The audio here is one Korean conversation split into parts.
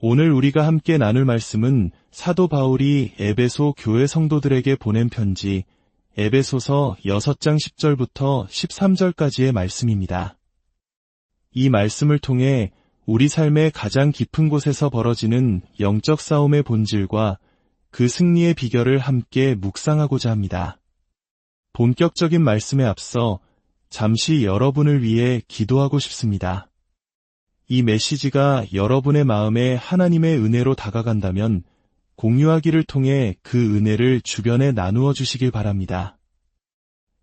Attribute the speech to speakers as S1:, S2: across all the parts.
S1: 오늘 우리가 함께 나눌 말씀은 사도 바울이 에베소 교회 성도들에게 보낸 편지 에베소서 6장 10절부터 13절까지의 말씀입니다. 이 말씀을 통해 우리 삶의 가장 깊은 곳에서 벌어지는 영적 싸움의 본질과 그 승리의 비결을 함께 묵상하고자 합니다. 본격적인 말씀에 앞서 잠시 여러분을 위해 기도하고 싶습니다. 이 메시지가 여러분의 마음에 하나님의 은혜로 다가간다면 공유하기를 통해 그 은혜를 주변에 나누어 주시길 바랍니다.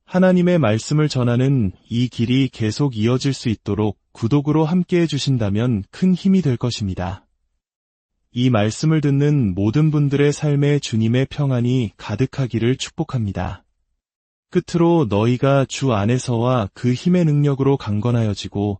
S1: 하나님의 말씀을 전하는 이 길이 계속 이어질 수 있도록 구독으로 함께 해주신다면 큰 힘이 될 것입니다. 이 말씀을 듣는 모든 분들의 삶에 주님의 평안이 가득하기를 축복합니다. 끝으로 너희가 주 안에서와 그 힘의 능력으로 강건하여지고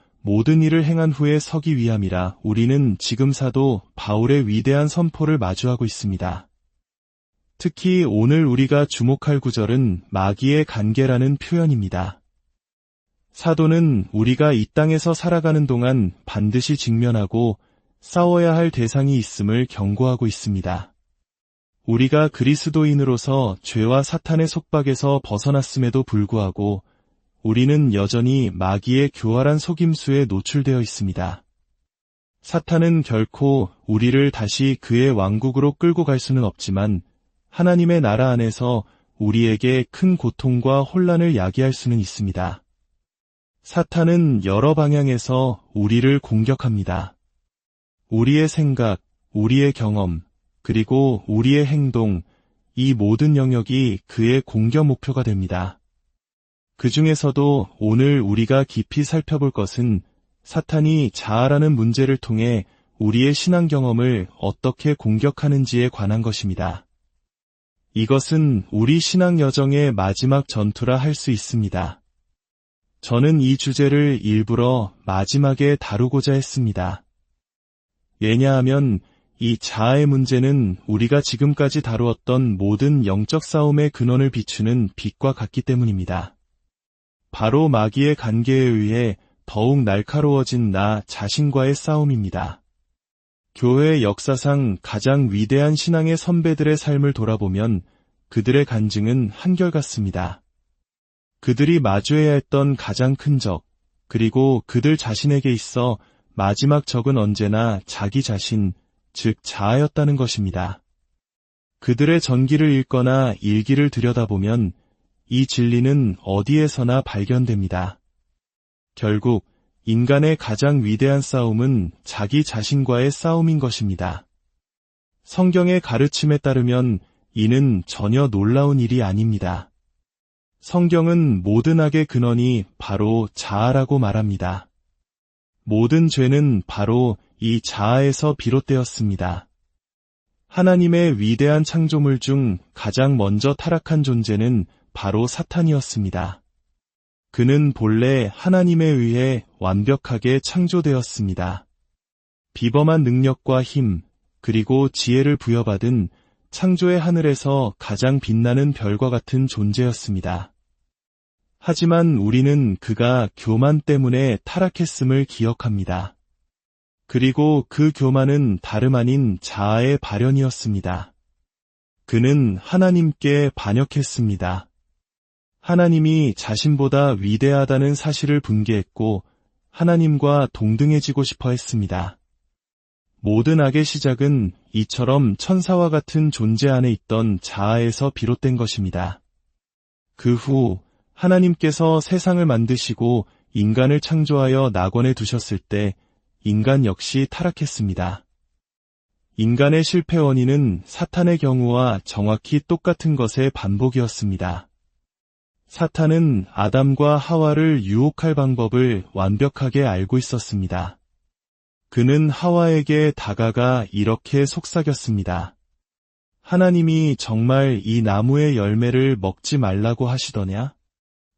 S1: 모든 일을 행한 후에 서기 위함이라 우리는 지금 사도 바울의 위대한 선포를 마주하고 있습니다. 특히 오늘 우리가 주목할 구절은 마귀의 관계라는 표현입니다. 사도는 우리가 이 땅에서 살아가는 동안 반드시 직면하고 싸워야 할 대상이 있음을 경고하고 있습니다. 우리가 그리스도인으로서 죄와 사탄의 속박에서 벗어났음에도 불구하고 우리는 여전히 마귀의 교활한 속임수에 노출되어 있습니다. 사탄은 결코 우리를 다시 그의 왕국으로 끌고 갈 수는 없지만 하나님의 나라 안에서 우리에게 큰 고통과 혼란을 야기할 수는 있습니다. 사탄은 여러 방향에서 우리를 공격합니다. 우리의 생각, 우리의 경험, 그리고 우리의 행동, 이 모든 영역이 그의 공격 목표가 됩니다. 그 중에서도 오늘 우리가 깊이 살펴볼 것은 사탄이 자아라는 문제를 통해 우리의 신앙 경험을 어떻게 공격하는지에 관한 것입니다. 이것은 우리 신앙 여정의 마지막 전투라 할 수 있습니다. 저는 이 주제를 일부러 마지막에 다루고자 했습니다. 왜냐하면 이 자아의 문제는 우리가 지금까지 다루었던 모든 영적 싸움의 근원을 비추는 빛과 같기 때문입니다. 바로 마귀의 관계에 의해 더욱 날카로워진 나 자신과의 싸움입니다. 교회 역사상 가장 위대한 신앙의 선배들의 삶을 돌아보면 그들의 간증은 한결같습니다. 그들이 마주해야 했던 가장 큰 적, 그리고 그들 자신에게 있어 마지막 적은 언제나 자기 자신, 즉 자아였다는 것입니다. 그들의 전기를 읽거나 일기를 들여다보면 이 진리는 어디에서나 발견됩니다. 결국 인간의 가장 위대한 싸움은 자기 자신과의 싸움인 것입니다. 성경의 가르침에 따르면 이는 전혀 놀라운 일이 아닙니다. 성경은 모든 악의 근원이 바로 자아라고 말합니다. 모든 죄는 바로 이 자아에서 비롯되었습니다. 하나님의 위대한 창조물 중 가장 먼저 타락한 존재는 바로 사탄이었습니다. 그는 본래 하나님에 의해 완벽하게 창조되었습니다. 비범한 능력과 힘, 그리고 지혜를 부여받은 창조의 하늘에서 가장 빛나는 별과 같은 존재였습니다. 하지만 우리는 그가 교만 때문에 타락했음을 기억합니다. 그리고 그 교만은 다름 아닌 자아의 발현이었습니다. 그는 하나님께 반역했습니다. 하나님이 자신보다 위대하다는 사실을 분개했고 하나님과 동등해지고 싶어 했습니다. 모든 악의 시작은 이처럼 천사와 같은 존재 안에 있던 자아에서 비롯된 것입니다. 그 후 하나님께서 세상을 만드시고 인간을 창조하여 낙원에 두셨을 때 인간 역시 타락했습니다. 인간의 실패 원인은 사탄의 경우와 정확히 똑같은 것의 반복이었습니다. 사탄은 아담과 하와를 유혹할 방법을 완벽하게 알고 있었습니다. 그는 하와에게 다가가 이렇게 속삭였습니다. 하나님이 정말 이 나무의 열매를 먹지 말라고 하시더냐?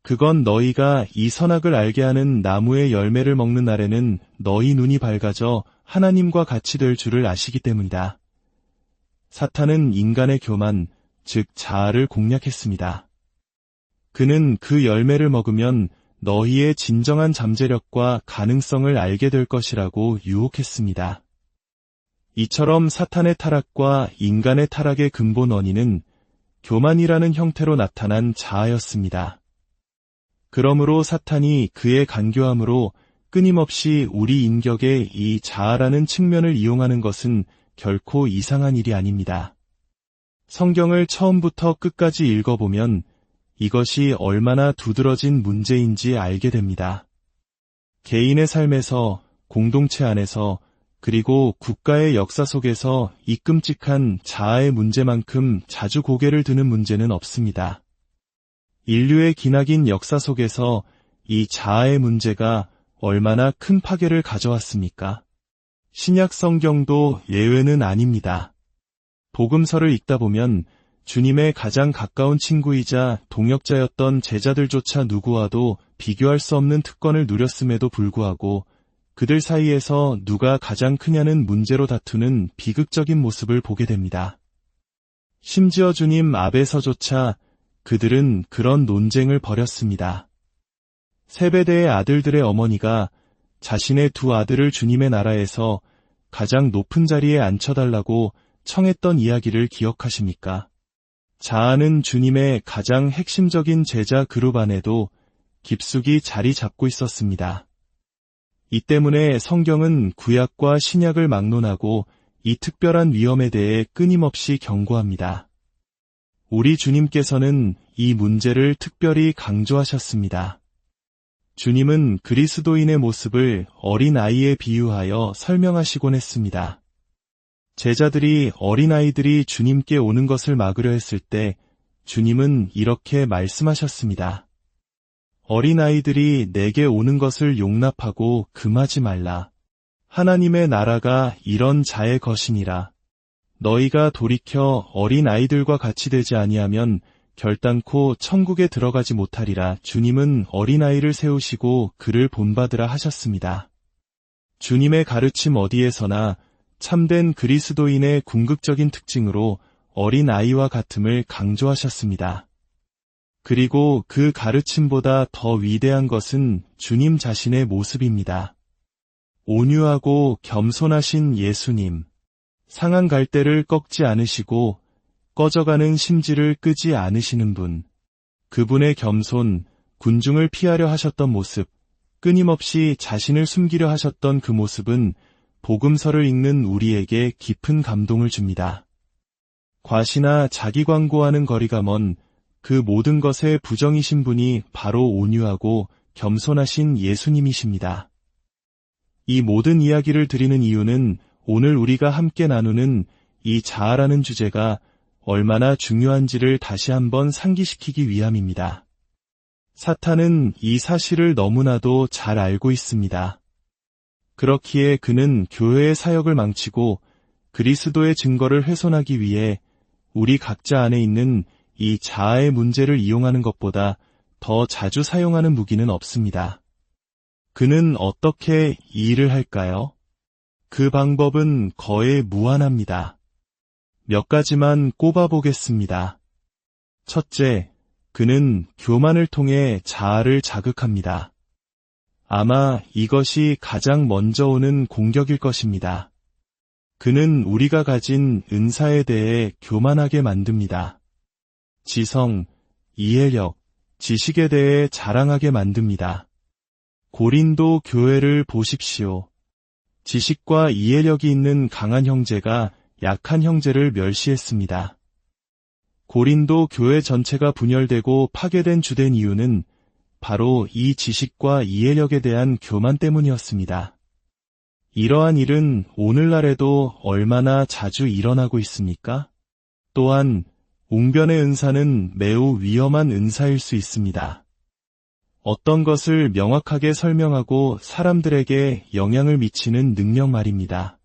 S1: 그건 너희가 이 선악을 알게 하는 나무의 열매를 먹는 날에는 너희 눈이 밝아져 하나님과 같이 될 줄을 아시기 때문이다. 사탄은 인간의 교만, 즉 자아를 공략했습니다. 그는 그 열매를 먹으면 너희의 진정한 잠재력과 가능성을 알게 될 것이라고 유혹했습니다. 이처럼 사탄의 타락과 인간의 타락의 근본 원인은 교만이라는 형태로 나타난 자아였습니다. 그러므로 사탄이 그의 간교함으로 끊임없이 우리 인격의 이 자아라는 측면을 이용하는 것은 결코 이상한 일이 아닙니다. 성경을 처음부터 끝까지 읽어보면 이것이 얼마나 두드러진 문제인지 알게 됩니다. 개인의 삶에서, 공동체 안에서, 그리고 국가의 역사 속에서 이 끔찍한 자아의 문제만큼 자주 고개를 드는 문제는 없습니다. 인류의 기나긴 역사 속에서 이 자아의 문제가 얼마나 큰 파괴를 가져왔습니까? 신약 성경도 예외는 아닙니다. 복음서를 읽다 보면 주님의 가장 가까운 친구이자 동역자였던 제자들조차 누구와도 비교할 수 없는 특권을 누렸음에도 불구하고 그들 사이에서 누가 가장 크냐는 문제로 다투는 비극적인 모습을 보게 됩니다. 심지어 주님 앞에서조차 그들은 그런 논쟁을 벌였습니다. 세베대의 아들들의 어머니가 자신의 두 아들을 주님의 나라에서 가장 높은 자리에 앉혀달라고 청했던 이야기를 기억하십니까? 자아는 주님의 가장 핵심적인 제자 그룹 안에도 깊숙이 자리 잡고 있었습니다. 이 때문에 성경은 구약과 신약을 막론하고 이 특별한 위험에 대해 끊임없이 경고합니다. 우리 주님께서는 이 문제를 특별히 강조하셨습니다. 주님은 그리스도인의 모습을 어린 아이에 비유하여 설명하시곤 했습니다. 제자들이 어린아이들이 주님께 오는 것을 막으려 했을 때 주님은 이렇게 말씀하셨습니다. 어린아이들이 내게 오는 것을 용납하고 금하지 말라. 하나님의 나라가 이런 자의 것이니라. 너희가 돌이켜 어린아이들과 같이 되지 아니하면 결단코 천국에 들어가지 못하리라 주님은 어린아이를 세우시고 그를 본받으라 하셨습니다. 주님의 가르침 어디에서나 참된 그리스도인의 궁극적인 특징으로 어린 아이와 같음을 강조하셨습니다. 그리고 그 가르침보다 더 위대한 것은 주님 자신의 모습입니다. 온유하고 겸손하신 예수님, 상한 갈대를 꺾지 않으시고 꺼져가는 심지를 끄지 않으시는 분, 그분의 겸손, 군중을 피하려 하셨던 모습, 끊임없이 자신을 숨기려 하셨던 그 모습은 복음서를 읽는 우리에게 깊은 감동을 줍니다. 과시나 자기 광고하는 거리가 먼 그 모든 것에 부정이신 분이 바로 온유하고 겸손하신 예수님이십니다. 이 모든 이야기를 드리는 이유는 오늘 우리가 함께 나누는 이 자아라는 주제가 얼마나 중요한지를 다시 한번 상기시키기 위함입니다. 사탄은 이 사실을 너무나도 잘 알고 있습니다. 그렇기에 그는 교회의 사역을 망치고 그리스도의 증거를 훼손하기 위해 우리 각자 안에 있는 이 자아의 문제를 이용하는 것보다 더 자주 사용하는 무기는 없습니다. 그는 어떻게 이 일을 할까요? 그 방법은 거의 무한합니다. 몇 가지만 꼽아보겠습니다. 첫째, 그는 교만을 통해 자아를 자극합니다. 아마 이것이 가장 먼저 오는 공격일 것입니다. 그는 우리가 가진 은사에 대해 교만하게 만듭니다. 지성, 이해력, 지식에 대해 자랑하게 만듭니다. 고린도 교회를 보십시오. 지식과 이해력이 있는 강한 형제가 약한 형제를 멸시했습니다. 고린도 교회 전체가 분열되고 파괴된 주된 이유는 바로 이 지식과 이해력에 대한 교만 때문이었습니다. 이러한 일은 오늘날에도 얼마나 자주 일어나고 있습니까? 또한 웅변의 은사는 매우 위험한 은사일 수 있습니다. 어떤 것을 명확하게 설명하고 사람들에게 영향을 미치는 능력 말입니다.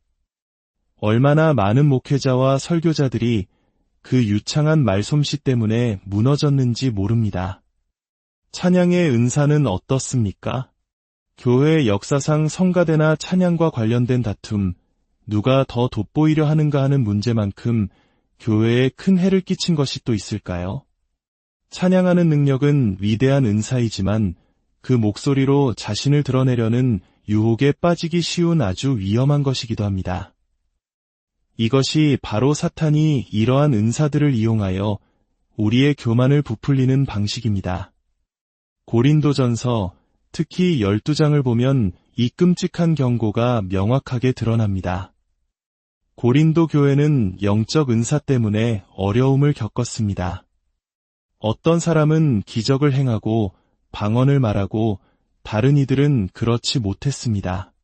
S1: 얼마나 많은 목회자와 설교자들이 그 유창한 말솜씨 때문에 무너졌는지 모릅니다. 찬양의 은사는 어떻습니까? 교회 역사상 성가대나 찬양과 관련된 다툼, 누가 더 돋보이려 하는가 하는 문제만큼 교회에 큰 해를 끼친 것이 또 있을까요? 찬양하는 능력은 위대한 은사이지만 그 목소리로 자신을 드러내려는 유혹에 빠지기 쉬운 아주 위험한 것이기도 합니다. 이것이 바로 사탄이 이러한 은사들을 이용하여 우리의 교만을 부풀리는 방식입니다. 고린도전서 특히 12장을 보면 이 끔찍한 경고가 명확하게 드러납니다. 고린도 교회는 영적 은사 때문에 어려움을 겪었습니다. 어떤 사람은 기적을 행하고 방언을 말하고 다른 이들은 그렇지 못했습니다.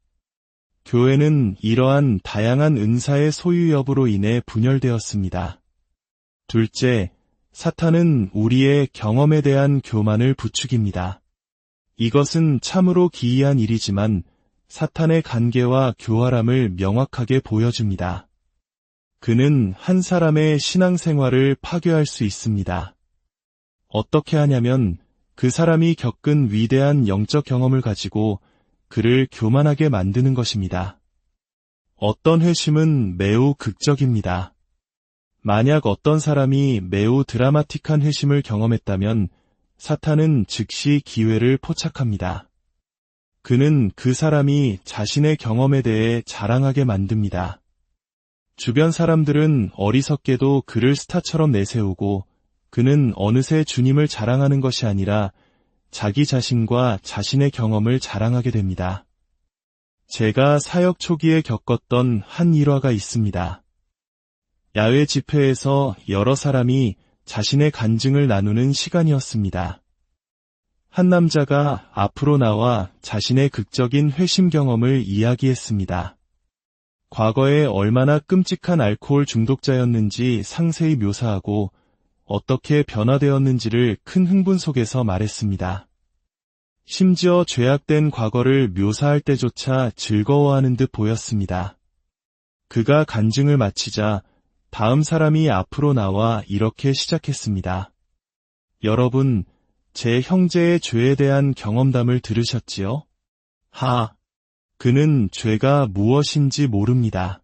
S1: 교회는 이러한 다양한 은사의 소유 여부로 인해 분열되었습니다. 둘째, 사탄은 우리의 경험에 대한 교만을 부추깁니다. 이것은 참으로 기이한 일이지만 사탄의 관계와 교활함을 명확하게 보여줍니다. 그는 한 사람의 신앙생활을 파괴할 수 있습니다. 어떻게 하냐면 그 사람이 겪은 위대한 영적 경험을 가지고 그를 교만하게 만드는 것입니다. 어떤 회심은 매우 극적입니다. 만약 어떤 사람이 매우 드라마틱한 회심을 경험했다면 사탄은 즉시 기회를 포착합니다. 그는 그 사람이 자신의 경험에 대해 자랑하게 만듭니다. 주변 사람들은 어리석게도 그를 스타처럼 내세우고 그는 어느새 주님을 자랑하는 것이 아니라 자기 자신과 자신의 경험을 자랑하게 됩니다. 제가 사역 초기에 겪었던 한 일화가 있습니다. 야외 집회에서 여러 사람이 자신의 간증을 나누는 시간이었습니다. 한 남자가 앞으로 나와 자신의 극적인 회심 경험을 이야기했습니다. 과거에 얼마나 끔찍한 알코올 중독자였는지 상세히 묘사하고 어떻게 변화되었는지를 큰 흥분 속에서 말했습니다. 심지어 죄악된 과거를 묘사할 때조차 즐거워하는 듯 보였습니다. 그가 간증을 마치자 다음 사람이 앞으로 나와 이렇게 시작했습니다. 여러분, 제 형제의 죄에 대한 경험담을 들으셨지요? 하, 그는 죄가 무엇인지 모릅니다.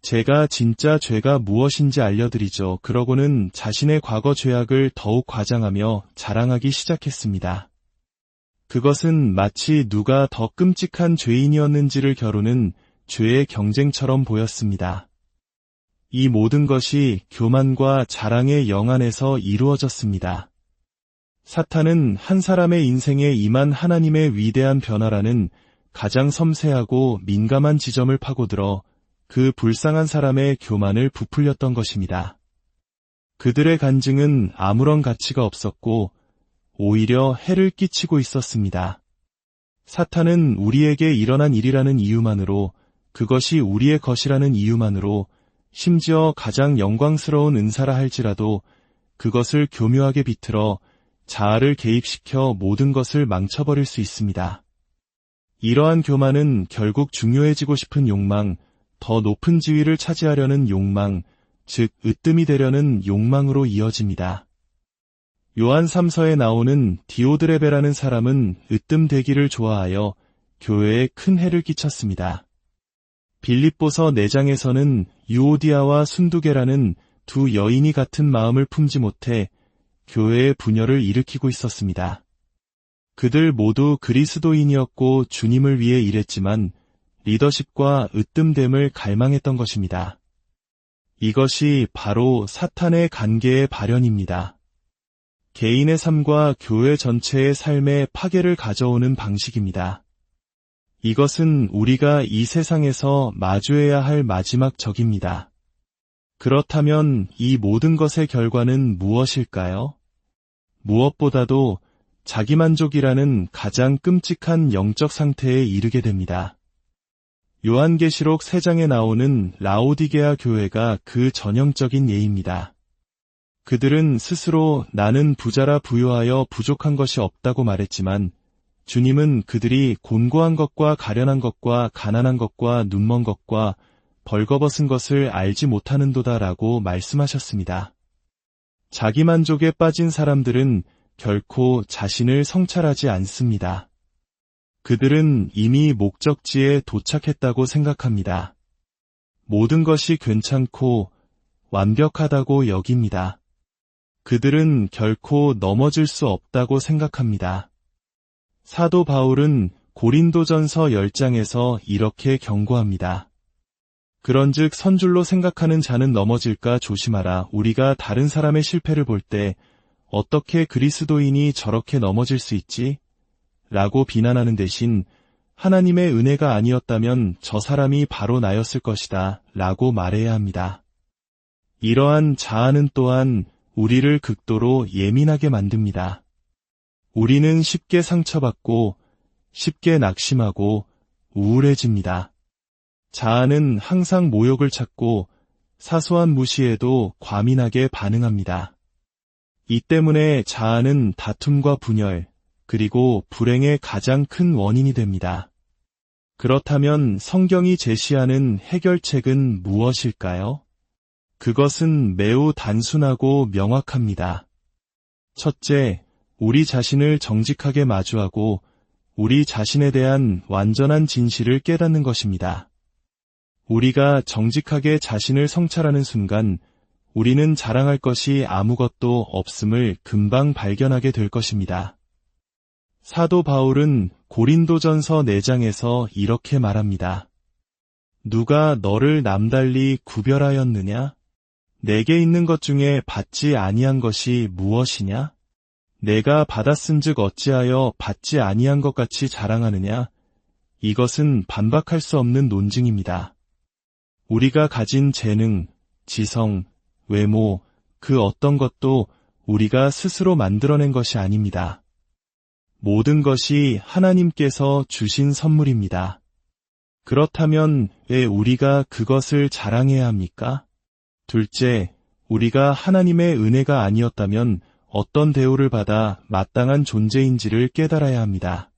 S1: 제가 진짜 죄가 무엇인지 알려드리죠. 그러고는 자신의 과거 죄악을 더욱 과장하며 자랑하기 시작했습니다. 그것은 마치 누가 더 끔찍한 죄인이었는지를 겨루는 죄의 경쟁처럼 보였습니다. 이 모든 것이 교만과 자랑의 영 안에서 이루어졌습니다. 사탄은 한 사람의 인생에 임한 하나님의 위대한 변화라는 가장 섬세하고 민감한 지점을 파고들어 그 불쌍한 사람의 교만을 부풀렸던 것입니다. 그들의 간증은 아무런 가치가 없었고 오히려 해를 끼치고 있었습니다. 사탄은 우리에게 일어난 일이라는 이유만으로 그것이 우리의 것이라는 이유만으로 심지어 가장 영광스러운 은사라 할지라도 그것을 교묘하게 비틀어 자아를 개입시켜 모든 것을 망쳐버릴 수 있습니다. 이러한 교만은 결국 중요해지고 싶은 욕망, 더 높은 지위를 차지하려는 욕망, 즉 으뜸이 되려는 욕망으로 이어집니다. 요한 3서에 나오는 디오드레베라는 사람은 으뜸 되기를 좋아하여 교회에 큰 해를 끼쳤습니다. 빌립보서 4장에서는 유오디아와 순두계라는 두 여인이 같은 마음을 품지 못해 교회의 분열을 일으키고 있었습니다. 그들 모두 그리스도인이었고 주님을 위해 일했지만 리더십과 으뜸됨을 갈망했던 것입니다. 이것이 바로 사탄의 관계의 발현입니다. 개인의 삶과 교회 전체의 삶에 파괴를 가져오는 방식입니다. 이것은 우리가 이 세상에서 마주해야 할 마지막 적입니다. 그렇다면 이 모든 것의 결과는 무엇일까요? 무엇보다도 자기만족이라는 가장 끔찍한 영적 상태에 이르게 됩니다. 요한계시록 3장에 나오는 라오디게아 교회가 그 전형적인 예입니다. 그들은 스스로 나는 부자라 부유하여 부족한 것이 없다고 말했지만 주님은 그들이 곤고한 것과 가련한 것과 가난한 것과 눈먼 것과 벌거벗은 것을 알지 못하는도다라고 말씀하셨습니다. 자기 만족에 빠진 사람들은 결코 자신을 성찰하지 않습니다. 그들은 이미 목적지에 도착했다고 생각합니다. 모든 것이 괜찮고 완벽하다고 여깁니다. 그들은 결코 넘어질 수 없다고 생각합니다. 사도 바울은 고린도전서 10장에서 이렇게 경고합니다. 그런즉 선줄로 생각하는 자는 넘어질까 조심하라. 우리가 다른 사람의 실패를 볼 때 어떻게 그리스도인이 저렇게 넘어질 수 있지? 라고 비난하는 대신 하나님의 은혜가 아니었다면 저 사람이 바로 나였을 것이다. 라고 말해야 합니다. 이러한 자아는 또한 우리를 극도로 예민하게 만듭니다. 우리는 쉽게 상처받고 쉽게 낙심하고 우울해집니다. 자아는 항상 모욕을 찾고 사소한 무시에도 과민하게 반응합니다. 이 때문에 자아는 다툼과 분열, 그리고 불행의 가장 큰 원인이 됩니다. 그렇다면 성경이 제시하는 해결책은 무엇일까요? 그것은 매우 단순하고 명확합니다. 첫째, 우리 자신을 정직하게 마주하고 우리 자신에 대한 완전한 진실을 깨닫는 것입니다. 우리가 정직하게 자신을 성찰하는 순간 우리는 자랑할 것이 아무것도 없음을 금방 발견하게 될 것입니다. 사도 바울은 고린도전서 4장에서 이렇게 말합니다. 누가 너를 남달리 구별하였느냐? 내게 있는 것 중에 받지 아니한 것이 무엇이냐? 내가 받았은즉 어찌하여 받지 아니한 것 같이 자랑하느냐? 이것은 반박할 수 없는 논증입니다. 우리가 가진 재능, 지성, 외모, 그 어떤 것도 우리가 스스로 만들어낸 것이 아닙니다. 모든 것이 하나님께서 주신 선물입니다. 그렇다면 왜 우리가 그것을 자랑해야 합니까? 둘째, 우리가 하나님의 은혜가 아니었다면 어떤 대우를 받아 마땅한 존재인지를 깨달아야 합니다.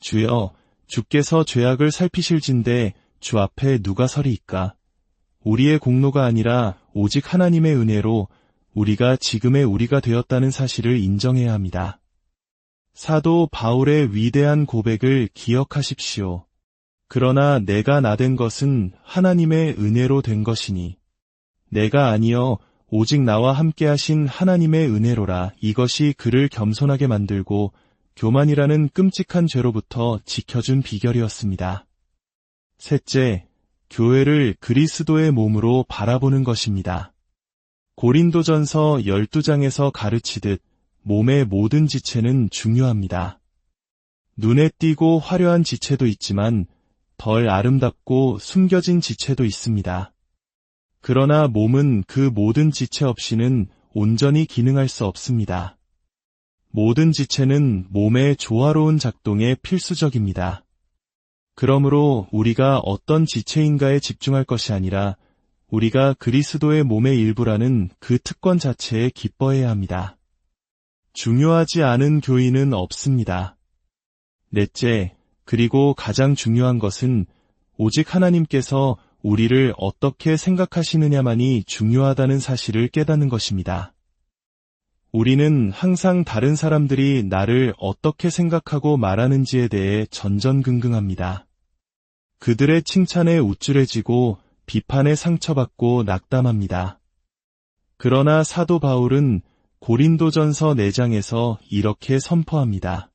S1: 주여, 주께서 죄악을 살피실진데 주 앞에 누가 서리이까? 우리의 공로가 아니라 오직 하나님의 은혜로 우리가 지금의 우리가 되었다는 사실을 인정해야 합니다. 사도 바울의 위대한 고백을 기억하십시오. 그러나 내가 나 된 것은 하나님의 은혜로 된 것이니 내가 아니여 오직 나와 함께 하신 하나님의 은혜로라 이것이 그를 겸손하게 만들고 교만이라는 끔찍한 죄로부터 지켜준 비결이었습니다. 셋째, 교회를 그리스도의 몸으로 바라보는 것입니다. 고린도전서 12장에서 가르치듯 몸의 모든 지체는 중요합니다. 눈에 띄고 화려한 지체도 있지만 덜 아름답고 숨겨진 지체도 있습니다. 그러나 몸은 그 모든 지체 없이는 온전히 기능할 수 없습니다. 모든 지체는 몸의 조화로운 작동에 필수적입니다. 그러므로 우리가 어떤 지체인가에 집중할 것이 아니라 우리가 그리스도의 몸의 일부라는 그 특권 자체에 기뻐해야 합니다. 중요하지 않은 교인은 없습니다. 넷째, 그리고 가장 중요한 것은 오직 하나님께서 우리를 어떻게 생각하시느냐만이 중요하다는 사실을 깨닫는 것입니다. 우리는 항상 다른 사람들이 나를 어떻게 생각하고 말하는지에 대해 전전긍긍합니다. 그들의 칭찬에 우쭐해지고 비판에 상처받고 낙담합니다. 그러나 사도 바울은 고린도전서 4장에서 이렇게 선포합니다.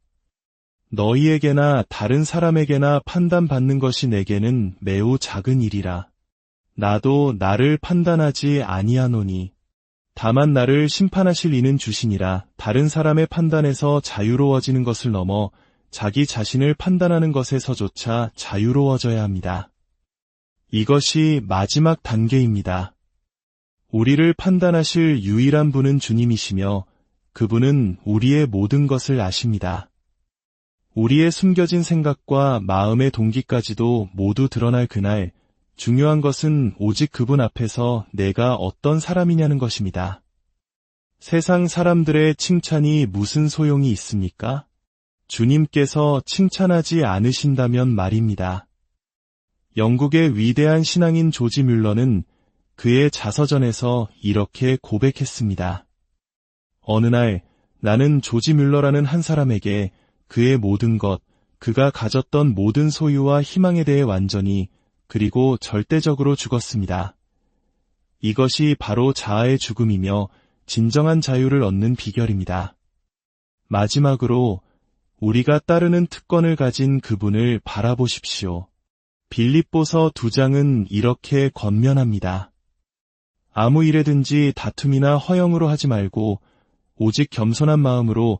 S1: 너희에게나 다른 사람에게나 판단받는 것이 내게는 매우 작은 일이라. 나도 나를 판단하지 아니하노니. 다만 나를 심판하실 이는 주시니라. 다른 사람의 판단에서 자유로워지는 것을 넘어 자기 자신을 판단하는 것에서조차 자유로워져야 합니다. 이것이 마지막 단계입니다. 우리를 판단하실 유일한 분은 주님이시며 그분은 우리의 모든 것을 아십니다. 우리의 숨겨진 생각과 마음의 동기까지도 모두 드러날 그날 중요한 것은 오직 그분 앞에서 내가 어떤 사람이냐는 것입니다. 세상 사람들의 칭찬이 무슨 소용이 있습니까? 주님께서 칭찬하지 않으신다면 말입니다. 영국의 위대한 신앙인 조지 뮬러는 그의 자서전에서 이렇게 고백했습니다. 어느 날 나는 조지 뮬러라는 한 사람에게 그의 모든 것, 그가 가졌던 모든 소유와 희망에 대해 완전히 그리고 절대적으로 죽었습니다. 이것이 바로 자아의 죽음이며 진정한 자유를 얻는 비결입니다. 마지막으로 우리가 따르는 특권을 가진 그분을 바라보십시오. 빌립보서 두 장은 이렇게 권면합니다. 아무 일에든지 다툼이나 허영으로 하지 말고 오직 겸손한 마음으로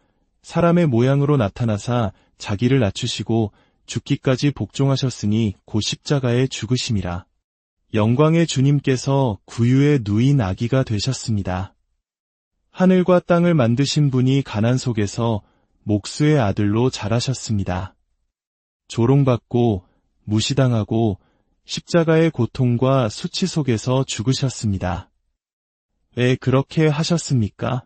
S1: 사람의 모양으로 나타나사 자기를 낮추시고 죽기까지 복종하셨으니 고 십자가에 죽으심이라. 영광의 주님께서 구유의 누인 아기가 되셨습니다. 하늘과 땅을 만드신 분이 가난 속에서 목수의 아들로 자라셨습니다. 조롱받고 무시당하고 십자가의 고통과 수치 속에서 죽으셨습니다. 왜 그렇게 하셨습니까?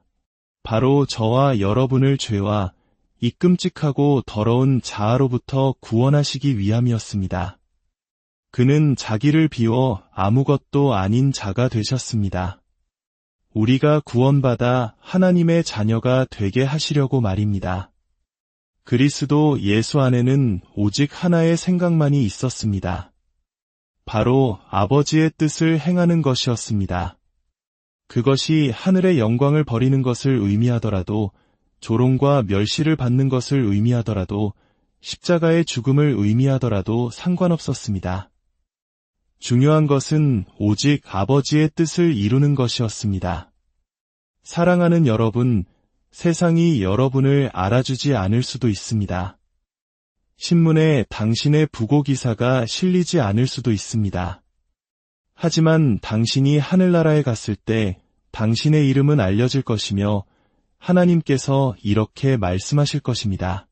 S1: 바로 저와 여러분을 죄와 이 끔찍하고 더러운 자아로부터 구원하시기 위함이었습니다. 그는 자기를 비워 아무것도 아닌 자가 되셨습니다. 우리가 구원받아 하나님의 자녀가 되게 하시려고 말입니다. 그리스도 예수 안에는 오직 하나의 생각만이 있었습니다. 바로 아버지의 뜻을 행하는 것이었습니다. 그것이 하늘의 영광을 버리는 것을 의미하더라도 조롱과 멸시를 받는 것을 의미하더라도 십자가의 죽음을 의미하더라도 상관없었습니다. 중요한 것은 오직 아버지의 뜻을 이루는 것이었습니다. 사랑하는 여러분, 세상이 여러분을 알아주지 않을 수도 있습니다. 신문에 당신의 부고 기사가 실리지 않을 수도 있습니다. 하지만 당신이 하늘나라에 갔을 때 당신의 이름은 알려질 것이며 하나님께서 이렇게 말씀하실 것입니다.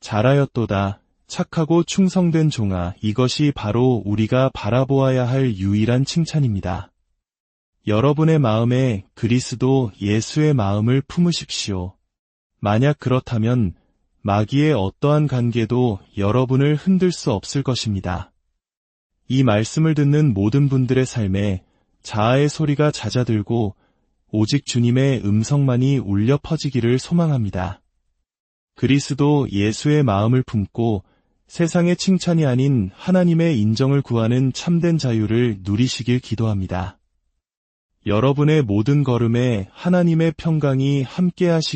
S1: 잘하였도다. 착하고 충성된 종아, 이것이 바로 우리가 바라보아야 할 유일한 칭찬입니다. 여러분의 마음에 그리스도 예수의 마음을 품으십시오. 만약 그렇다면 마귀의 어떠한 관계도 여러분을 흔들 수 없을 것입니다. 이 말씀을 듣는 모든 분들의 삶에 자아의 소리가 잦아들고 오직 주님의 음성만이 울려 퍼지기를 소망합니다. 그리스도 예수의 마음을 품고 세상의 칭찬이 아닌 하나님의 인정을 구하는 참된 자유를 누리시길 기도합니다. 여러분의 모든 걸음에 하나님의 평강이 함께하시